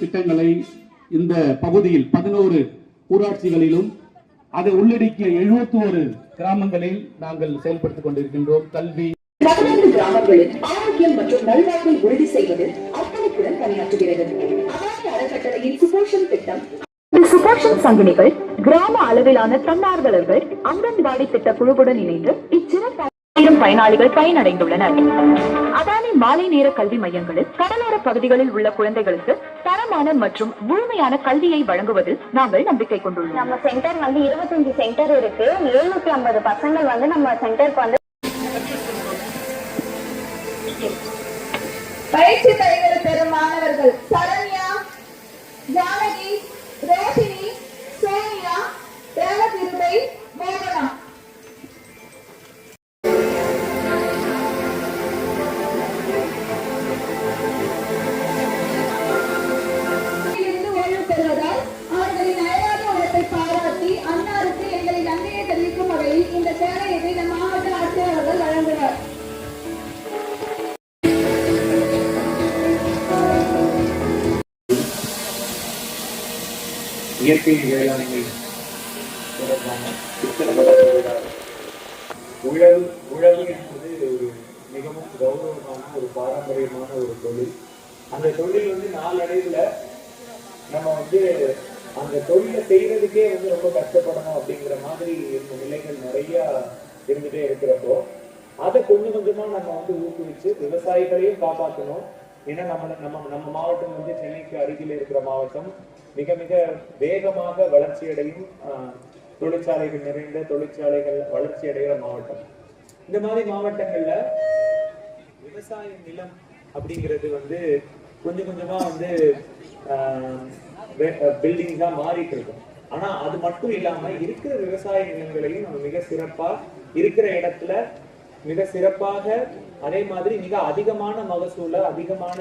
திட்டங்களை இந்த பகுதியில் பதினோரு ஊராட்சிகளிலும் அதை உள்ளடக்கிய 71 கிராமங்களில் நாங்கள் செயல்படுத்திக் கொண்டிருக்கின்றோம். கல்வி பதினைந்து கிராமங்களில் ஆரோக்கியம் மற்றும் நல்வாழ்வை உறுதி செய்வதில் அர்ப்பணிப்புடன் பணியாற்றுகிறது. அதானி அறக்கட்டளையின் சுபோஷன் திட்டம். சுபோஷன் சங்கிலிகள் கிராம அளவிலான தன்னார்வலர்கள் அங்கன்வாடி திட்ட குழுவுடன் இணைந்து இச்சிறப்பு பயனாளிகள் பயனடைந்துள்ளனர். அதானி மாலை நேர கல்வி மையங்களில் கடலோர பகுதிகளில் உள்ள குழந்தைகளுக்கு தரமான மற்றும் முழுமையான கல்வியை வழங்குவதில் நாங்கள் நம்பிக்கை கொண்டுள்ளோம். நம்ம சென்டர் வந்து இருபத்தஞ்சு சென்டர் இருக்கு. எழுநூத்தி ஐம்பது பசங்கள் வந்து நம்ம சென்டருக்கு வந்து பயிற்சி தலைவர் பெறும் மாணவர்கள் சரண்யா ஜானகி ரோஹிணி சோனியா தேவகிருபை மோகனா. இயற்கை வேளாண்மை தொடர்பான உழவு உழவு என்பது ஒரு மிகவும் கௌரவமான ஒரு பாரம்பரியமான ஒரு தொழில். அந்த தொழில் வந்து நாளடைவில் நம்ம வந்து அந்த தொழிலை செய்யறதுக்கே வந்து ரொம்ப கஷ்டப்படணும் அப்படிங்கிற மாதிரி இருந்த நிலைகள் நிறைய இருந்துட்டே இருக்கிறப்போ அதை கொஞ்சம் கொஞ்சமா நம்ம வந்து ஊக்குவிச்சு விவசாயிகளையும் காப்பாற்றணும் ஏன்னா நம்ம நம்ம நம்ம மாவட்டம் வந்து சென்னைக்கு அருகில் இருக்கிற மாவட்டம். மிக மிக வேகமாக வளர்ச்சி அடையும் ஆஹ், தொழிற்சாலைகள் நிறைந்த தொழிற்சாலைகள் வளர்ச்சி அடைகிற மாவட்டம். இந்த மாதிரி மாவட்டங்கள்ல விவசாய நிலம் அப்படிங்கிறது வந்து கொஞ்சம் கொஞ்சமா வந்து பில்டிங்ஸா மாறிட்டு இருக்கும். ஆனா அது மட்டும் இல்லாம இருக்கிற விவசாய நிலங்களையும் நம்ம மிக சிறப்பா இருக்கிற இடத்துல மிக சிறப்பாக அதே மாதிரி மிக அதிகமான மகசூல அதிகமான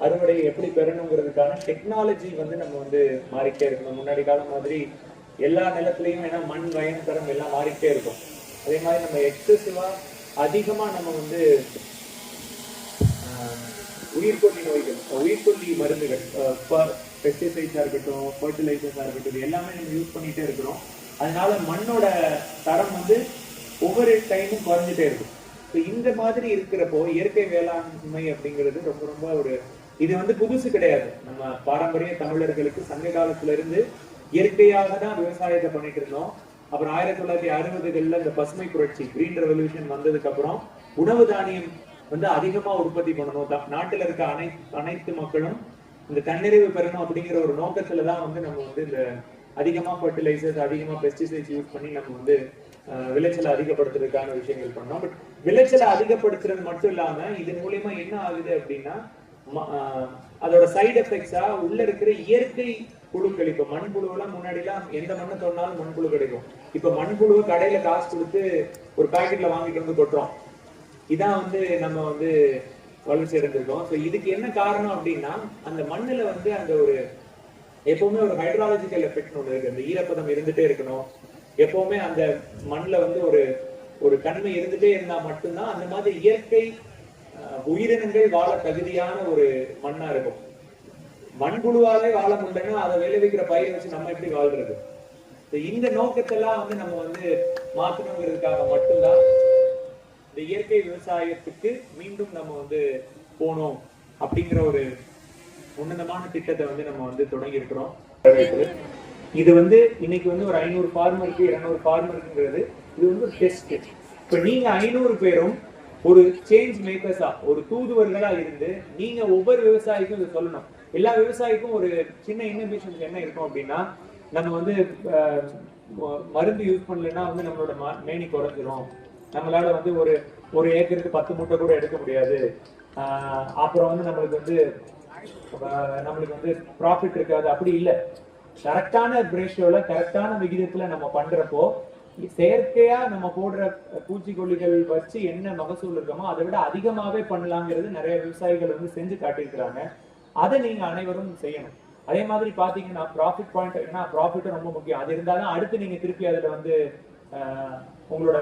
அறுவடையை எப்படி பெறணுங்கிறதுக்கான டெக்னாலஜி வந்து நம்ம வந்து மாறிட்டே இருக்கணும். முன்னாடி காலம் மாதிரி எல்லா நிலத்துலயும் ஏன்னா மண் வயன் தரம் எல்லாம் மாறிட்டே இருக்கும். அதே மாதிரி நம்ம எக்ஸசிவா அதிகமா நம்ம வந்து ஆஹ், உயிர்கொல்லி நோய்கள் உயிர்கொல்லி மருந்துகள் பெஸ்டிசைட்ஸா இருக்கட்டும் ஃபர்டிலைசர்ஸாக இருக்கட்டும் எல்லாமே நம்ம யூஸ் பண்ணிட்டே இருக்கிறோம். அதனால மண்ணோட தரம் வந்து ஒவ்வொரு டைமும் குறைஞ்சிட்டே இருக்கும். இப்போ இந்த மாதிரி இருக்கிறப்போ இயற்கை வேளாண்மை அப்படிங்கிறது ரொம்ப ரொம்ப ஒரு இது வந்து புதுசு கிடையாது. நம்ம பாரம்பரிய தமிழர்களுக்கு சங்க காலத்துல இருந்து இயற்கையாக தான் விவசாயத்தை பண்ணிட்டு இருந்தோம். அப்புறம் ஆயிரத்தி தொள்ளாயிரத்தி அறுபதுகள்ல இந்த பசுமை புரட்சி கிரீன் ரெவல்யூஷன் வந்ததுக்கு அப்புறம் உணவு தானியம் வந்து அதிகமா உற்பத்தி பண்ணணும். த- நாட்டுல இருக்க அனைத்து அனைத்து மக்களும் இந்த தன்னிறைவு பெறணும் அப்படிங்கிற ஒரு நோக்கத்துல தான் வந்து நம்ம வந்து இந்த அதிகமா ஃபர்டிலைசர்ஸ் அதிகமா பெஸ்டிசைட்ஸ் யூஸ் பண்ணி நம்ம வந்து விளைச்சலை அதிகப்படுத்துறதுக்கான விஷயங்கள் பண்ணோம். பட் விளைச்சலை அதிகப்படுத்துறது மட்டும் இல்லாம இதன் மூலியமா என்ன ஆகுது அப்படின்னா அதோட சைடு எஃபெக்ட்ஸா உள்ள இருக்கிற இயற்கை புழுக்கள் இப்ப மண்புழுவெல்லாம் முன்னாடி எல்லாம் எந்த மண்ணை தோணாலும் மண்புழு கிடைக்கும். இப்ப மண்புழுவை கடையில காசு கொடுத்து ஒரு பாக்கெட்ல வாங்கிட்டு வந்து கொட்டுறோம். இதான் வந்து நம்ம வந்து வளர்ச்சி அடைஞ்சிருக்கோம். ஸோ இதுக்கு என்ன காரணம் அப்படின்னா அந்த மண்ணுல வந்து அந்த ஒரு எப்பவுமே ஒரு ஹைட்ராலஜிக்கல் எஃபெக்ட் ஒன்று இருக்கு. அந்த ஈரப்பதம் இருந்துட்டே இருக்கணும். எப்பவுமே அந்த மண்ணுல வந்து ஒரு ஒரு தன்மை இருந்துட்டே இருந்தா மட்டும்தான் அந்த மாதிரி இயற்கை உயிரினங்கள் வாழ தகுதியான ஒரு மண்ணா இருக்கும். மண்புழுவாவே வாழ முடியலன்னா அதை விளைவிக்கிற பயிரை வச்சு நம்ம எப்படி வாழ்றது? இந்த நோக்கத்தெல்லாம் வந்து நம்ம வந்து மாத்தணுங்கிறதுக்காக மட்டும்தான் இந்த இயற்கை விவசாயத்துக்கு மீண்டும் நம்ம வந்து போனோம் அப்படிங்கிற ஒரு உன்னதமான திட்டத்தை வந்து நம்ம வந்து தொடங்கி இருக்கிறோம் இது வந்து இன்னைக்கு வந்து ஒரு ஐநூறு ஃபார்மருக்கு இரநூறு ஃபார்மருக்குங்கிறது இது வந்து ஒரு டெஸ்ட் இப்போ நீங்கள் ஐநூறு பேரும் ஒரு சேஞ்ச் மேக்கர்ஸா ஒரு தூதுவர்களா இருந்து நீங்க ஒவ்வொரு விவசாயிக்கும் இதை சொல்லணும். எல்லா விவசாயிக்கும் ஒரு சின்ன இன்னோவேஷன் என்ன இருக்கும் அப்படின்னா நம்ம வந்து மருந்து யூஸ் பண்ணலைன்னா வந்து நம்மளோட ம- மேனி குறைஞ்சிரும். நம்மளால வந்து ஒரு ஒரு ஏக்கருக்கு பத்து மூட்டை கூட எடுக்க முடியாது. ஆஹ் அப்புறம் வந்து நம்மளுக்கு வந்து நம்மளுக்கு வந்து ப்ராஃபிட் இருக்காது. அப்படி இல்லை. கரெக்டான ரேஷியோல கரெக்டான விகிதத்துல நம்ம பண்றப்போ செயற்கையா நம்ம போடுற பூச்சிக்கொல்லிகள் வச்சு என்ன மகசூல் இருக்கோமோ அதை விட அதிகமாவே பண்ணலாங்கிறது நிறைய விவசாயிகள் வந்து செஞ்சு காட்டியிருக்கிறாங்க. அதை நீங்க அனைவரும் செய்யணும். அதே மாதிரி பாத்தீங்கன்னா ப்ராஃபிட் பாயிண்ட் ஏன்னா ப்ராஃபிட்டும் ரொம்ப முக்கியம். அது இருந்தாலும் அடுத்து நீங்க திருப்பி அதுல வந்து ஆஹ் உங்களோட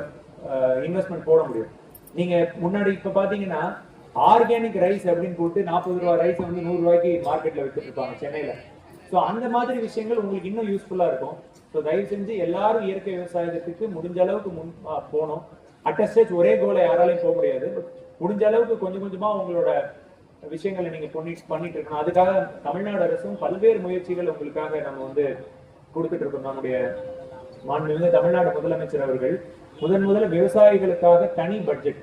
இன்வெஸ்ட்மெண்ட் போட முடியும். நீங்க முன்னாடி இப்ப பாத்தீங்கன்னா ஆர்கானிக் ரைஸ் அப்படின்னு போட்டு நாற்பது ரூபாய் ரைஸ் வந்து நூறு ரூபாய்க்கு மார்க்கெட்ல வித்துட்டு இருப்பாங்க சென்னையில. ஸோ அந்த மாதிரி விஷயங்கள் உங்களுக்கு இன்னும் யூஸ்ஃபுல்லா இருக்கும். ஸோ தயவு செஞ்சு எல்லாரும் இயற்கை விவசாயத்துக்கு முடிஞ்ச அளவுக்கு முன் போகணும். அட் ஸ்டேஜ் ஒரே கோலை யாராலையும் போக முடியாது. முடிஞ்ச அளவுக்கு கொஞ்சம் கொஞ்சமா உங்களோட விஷயங்களை நீங்க பண்ணி பண்ணிட்டு இருக்கணும். அதுக்காக தமிழ்நாடு அரசும் பல்வேறு முயற்சிகள் உங்களுக்காக நம்ம வந்து கொடுத்துட்டு இருக்கோம். நம்முடைய மாண்புமிகு தமிழ்நாடு முதலமைச்சர் அவர்கள். முதன் முதல்ல விவசாயிகளுக்காக தனி பட்ஜெட்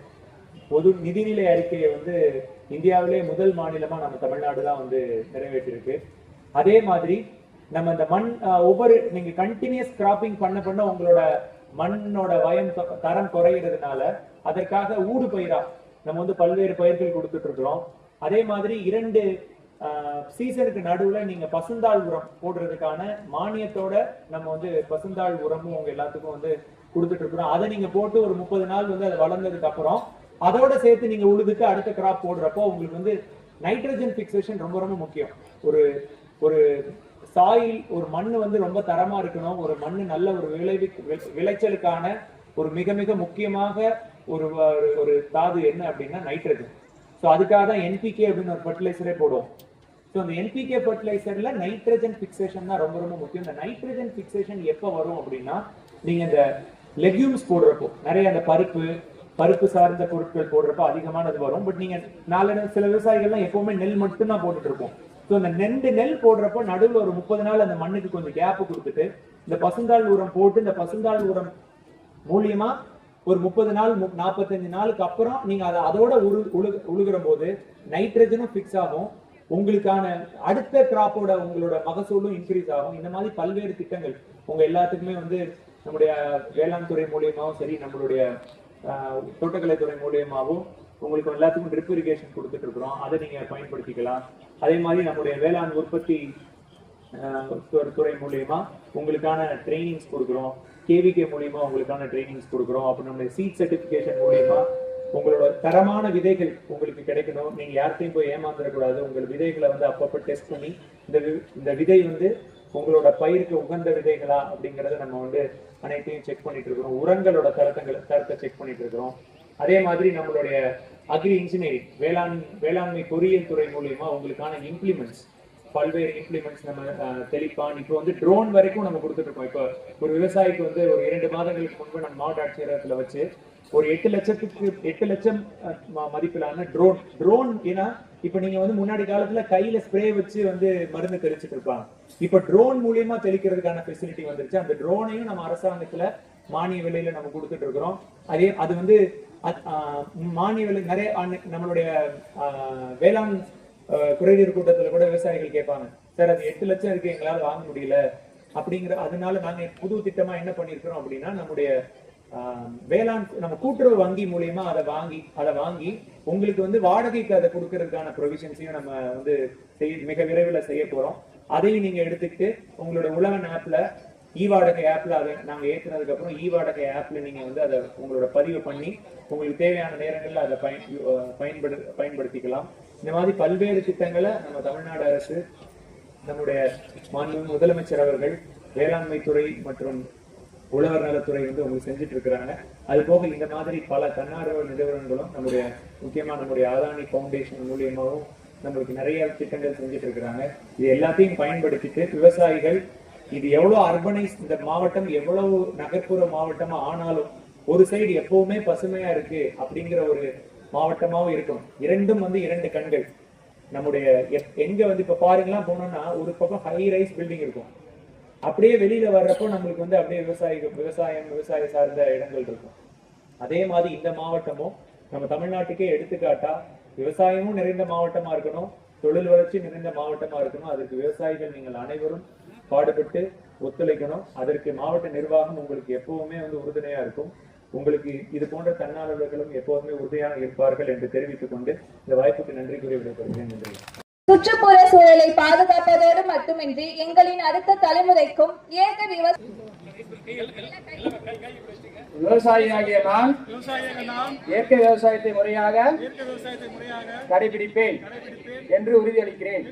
பொது நிதிநிலை அறிக்கையை வந்து இந்தியாவிலே முதல் மாநிலமா நம்ம தமிழ்நாடு தான் வந்து நிறைவேற்றிருக்கு அதே மாதிரி நம்ம இந்த மண் ஒவ்வொரு நீங்க கண்டினியூஸ் கிராப்பிங் பண்ண பண்ண உங்களோட மண்ணோட வயம் தரம் குறையிறதுனால அதற்காக ஊடு பயிரா நம்ம வந்து பல்வேறு பயிர்கள் கொடுத்துட்டு இருக்கிறோம். அதே மாதிரி இரண்டு சீசனுக்கு நடுவுல நீங்க பசுந்தாள் உரம் போடுறதுக்கான மானியத்தோட நம்ம வந்து பசுந்தாள் உரமும் உங்க எல்லாத்துக்கும் வந்து கொடுத்துட்டு இருக்கிறோம். அதை நீங்க போட்டு ஒரு முப்பது நாள் வந்து அது வளர்ந்ததுக்கு அப்புறம் அதோட சேர்த்து நீங்க உழுதுட்டு அடுத்த கிராப் போடுறப்போ உங்களுக்கு வந்து நைட்ரஜன் பிக்சேஷன் ரொம்ப ரொம்ப முக்கியம். ஒரு ஒரு சாயில் ஒரு மண் வந்து ரொம்ப தரமா இருக்கணும். ஒரு மண் நல்ல ஒரு விளைவி விளைச்சலுக்கான ஒரு மிக மிக முக்கியமாக ஒரு ஒரு தாது என்ன அப்படின்னா நைட்ரஜன். ஸோ அதுக்காக தான் என்பிகே அப்படின்னு ஒரு ஃபர்டிலைசரே போடுவோம். ஸோ அந்த என்பிகே ஃபர்டிலைசர்ல நைட்ரஜன் ஃபிக்சேஷன் தான் ரொம்ப ரொம்ப முக்கியம். இந்த நைட்ரஜன் ஃபிக்சேஷன் எப்போ வரும் அப்படின்னா நீங்க இந்த லெக்யூம்ஸ் போடுறப்போ நிறைய அந்த பருப்பு பருப்பு சார்ந்த பொருட்கள் போடுறப்போ அதிகமானது வரும். பட் நீங்க நாலு சில விவசாயிகள்லாம் எப்பவுமே நெல் மட்டும் தான் போட்டுட்டு இருப்போம். ஸோ இந்த நெண்டு நெல் போடுறப்போ நடுவில் ஒரு முப்பது நாள் அந்த மண்ணுக்கு கொஞ்சம் கேப்பு கொடுத்துட்டு இந்த பசுந்தாள் உரம் போட்டு இந்த பசுந்தாள் உரம் மூலியமா ஒரு முப்பது நாள் மு- நாற்பத்தஞ்சு நாளுக்கு அப்புறம் நீங்க அதை அதோட உரு உழு உழுகிற போது நைட்ரஜனும் ஃபிக்ஸ் ஆகும். உங்களுக்கான அடுத்த கிராப்போட உங்களோட மகசூலும் இன்க்ரீஸ் ஆகும். இந்த மாதிரி பல்வேறு திட்டங்கள். உங்க எல்லாத்துக்குமே வந்து நம்முடைய வேளாண் துறை மூலியமாகவும் சரி நம்மளுடைய தோட்டக்கலைத்துறை மூலியமாகவும் உங்களுக்கு எல்லாத்துக்கும் ட்ரிப் இரிகேஷன் கொடுத்துட்டு இருக்கிறோம். அதை நீங்க பயன்படுத்திக்கலாம். அதே மாதிரி நம்முடைய வேளாண் உற்பத்தி ஆஹ் ஒரு துறை மூலியமா உங்களுக்கான ட்ரைனிங்ஸ் கொடுக்குறோம். கேவிகே மூலியமா உங்களுக்கான ட்ரைனிங்ஸ் கொடுக்குறோம். அப்புறம் நம்முடைய சீட் சர்டிபிகேஷன் மூலியமா உங்களோட தரமான விதைகள் உங்களுக்கு கிடைக்கணும். நீங்க யார்கிட்டயும் போய் ஏமாந்துடக்கூடாது உங்கள் விதைகளை வந்து அப்பப்போ டெஸ்ட் பண்ணி இந்த வி- இந்த விதை வந்து உங்களோட பயிருக்கு உகந்த விதைகளா அப்படிங்கறத நம்ம வந்து அனைத்தையும் செக் பண்ணிட்டு இருக்கிறோம். உரங்களோட தரத்தங்களை தரத்தை செக் பண்ணிட்டு இருக்கிறோம். அதே மாதிரி நம்மளுடைய அக்ரி இன்ஜினியரிங் வேளாண் வேளாண்மை பொறியியல் துறை மூலியமா உங்களுக்கான இம்ப்ளிமெண்ட்ஸ் பல்வேறு இம்ப்ளிமெண்ட்ஸ் நம்ம தெளிப்பான். இப்போ வந்து ட்ரோன் வரைக்கும் நம்ம கொடுத்துட்டு இருக்கோம். இப்போ ஒரு விவசாயிக்கு வந்து ஒரு இரண்டு மாதங்களுக்கு முன்பு நம்ம மாவட்ட ஆட்சியரகத்தில் வச்சு ஒரு எட்டு லட்சத்துக்கு எட்டு லட்சம் மதிப்பிலான ட்ரோன் ட்ரோன் ஏன்னா இப்ப நீங்க வந்து முன்னாடி காலத்துல கையில ஸ்ப்ரே வச்சு வந்து மருந்து தெளிச்சிட்டு இருப்பாங்க. இப்ப ட்ரோன் மூலியமா தெளிக்கிறதுக்கான ஃபெசிலிட்டி வந்துருச்சு. அந்த ட்ரோனையும் நம்ம அரசாங்கத்துல மானிய விலையில நம்ம கொடுத்துட்டு இருக்கிறோம். அதே அது வந்து அத்- மானிய விலை நிறைய நம்மளுடைய ஆஹ், வேளாண் குறைநீர் கூட்டத்தில் கூட்டத்துல கூட விவசாயிகள் கேட்பாங்க. சார் அது எட்டு லட்சம் இருக்கு எங்களால் வாங்க முடியல. அப்படிங்கிற அதனால நாங்க புது திட்டமா என்ன பண்ணிருக்கிறோம் அப்படின்னா நம்முடைய ஆஹ், வேளாண் நம்ம கூட்டுறவு வங்கி மூலியமா அதை வாங்கி அதை வாங்கி உங்களுக்கு வந்து வாடகைக்கு அதை கொடுக்கறதுக்கான ப்ரொவிஷன்ஸையும் நம்ம வந்து செய்ய மிக விரைவில் செய்ய போறோம். அதையும் நீங்க எடுத்துக்கிட்டு உங்களோட உழவன் ஆப்ல இ வாடகை ஆப்ல அதை நாங்க ஏத்துனதுக்கு அப்புறம் இ வாடகை ஆப்ல நீங்க வந்து அதை உங்களோட பதிவு பண்ணி உங்களுக்கு தேவையான நேரங்களில் அதை பயன் அஹ் பயன்படு பயன்படுத்திக்கலாம். இந்த மாதிரி பல்வேறு திட்டங்களை நம்ம தமிழ்நாடு அரசு நம்முடைய மாநில முதலமைச்சர் அவர்கள் வேளாண்மை துறை மற்றும் உழவர் நலத்துறை வந்து உங்களுக்கு செஞ்சுட்டு இருக்கிறாங்க. அது போக இந்த மாதிரி பல தன்னார்வ நிறுவனங்களும் நம்முடைய முக்கியமாக நம்முடைய அதானி ஃபவுண்டேஷன் மூலியமாகவும் நம்மளுக்கு நிறைய திட்டங்கள் செஞ்சுட்டு இருக்கிறாங்க. இது எல்லாத்தையும் பயன்படுத்திட்டு விவசாயிகள் இது எவ்வளவு அர்பனைஸ் இந்த மாவட்டம் எவ்வளவு நகர்ப்புற மாவட்டமா ஆனாலும் ஒரு சைடு எப்பவுமே பசுமையா இருக்கு அப்படிங்கிற ஒரு மாவட்டமாவும் இருக்கும். இரண்டும் வந்து இரண்டு கண்கள். நம்முடைய எங்க வந்து இப்ப பாருங்கலாம் போனோம்னா ஒரு பக்கம் ஹை ரைஸ் பில்டிங் இருக்கும். அப்படியே வெளியில வர்றப்போ நம்மளுக்கு வந்து அப்படியே விவசாய விவசாயம் விவசாய சார்ந்த இடங்கள் இருக்கும். அதே மாதிரி இந்த மாவட்டமும் நம்ம தமிழ்நாட்டுக்கே எடுத்துக்காட்டா விவசாயமும் நிறைந்த மாவட்டமா இருக்கணும் தொழில் வளர்ச்சி நிறைந்த மாவட்டமா இருக்கணும். அதற்கு விவசாயிகள் நீங்கள் அனைவரும் பாடுபட்டு ஒத்துழைக்கணும். அதற்கு மாவட்ட நிர்வாகம் உங்களுக்கு எப்பவுமே வந்து உறுதுணையா இருக்கும். உங்களுக்கு இது போன்ற தன்னார்வலர்களும் எப்போதுமே உறுதியாக இருப்பார்கள் என்று தெரிவித்துக் கொண்டு இந்த வாய்ப்புக்கு நன்றி கூறி விடைபெறுகிறேன். நன்றி. சுற்றுப்புற சூழலை பாதுகாப்பதோடு மட்டுமின்றி எங்களின் அடுத்த தலைமுறைக்கும் இயற்கை விவசாயம் விவசாயியாகிய நான் இயற்கை விவசாயத்தை முறையாக கடைபிடிப்பேன் என்று உறுதியளிக்கிறேன்.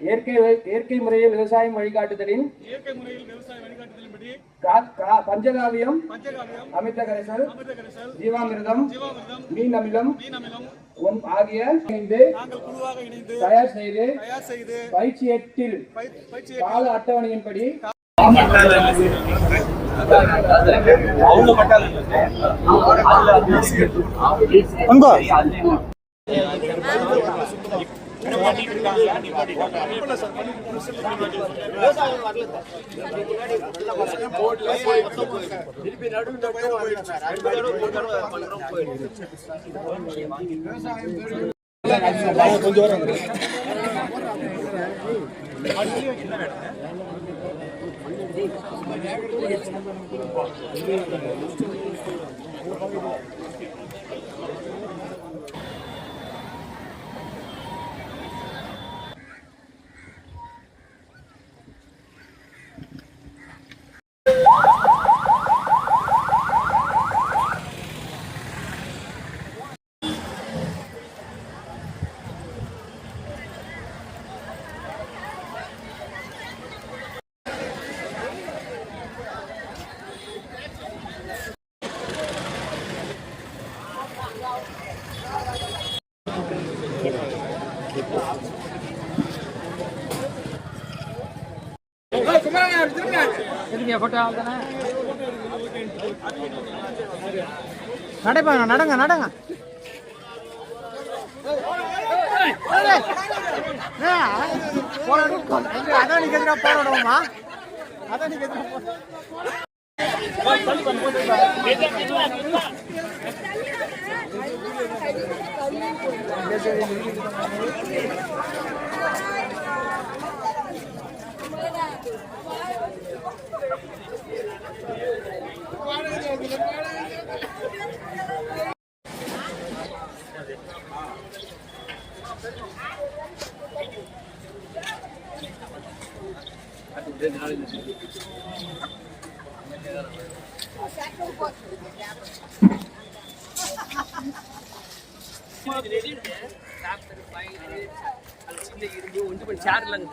இயற்கை இயற்கை முறையில் விவசாயம் வழிகாட்டுதலின் பஞ்சகாவியம் அமிர்த கரைசல் ஜீவாமிர்தம் மீன் அமிலம் ஆகிய இணைந்து தயார் செய்து பயிற்சி எட்டில் கால அட்டவணையின்படி அங்கோ திருப்பி நடுவில் கொஞ்சம் Thank you. நடைப்பாங்க நடங்க நடங்க அதான் நீங்க எதிராக அதான் நீங்க Ready? After five minutes. சின்ன இருந்து ஒன்று மணி சேரில்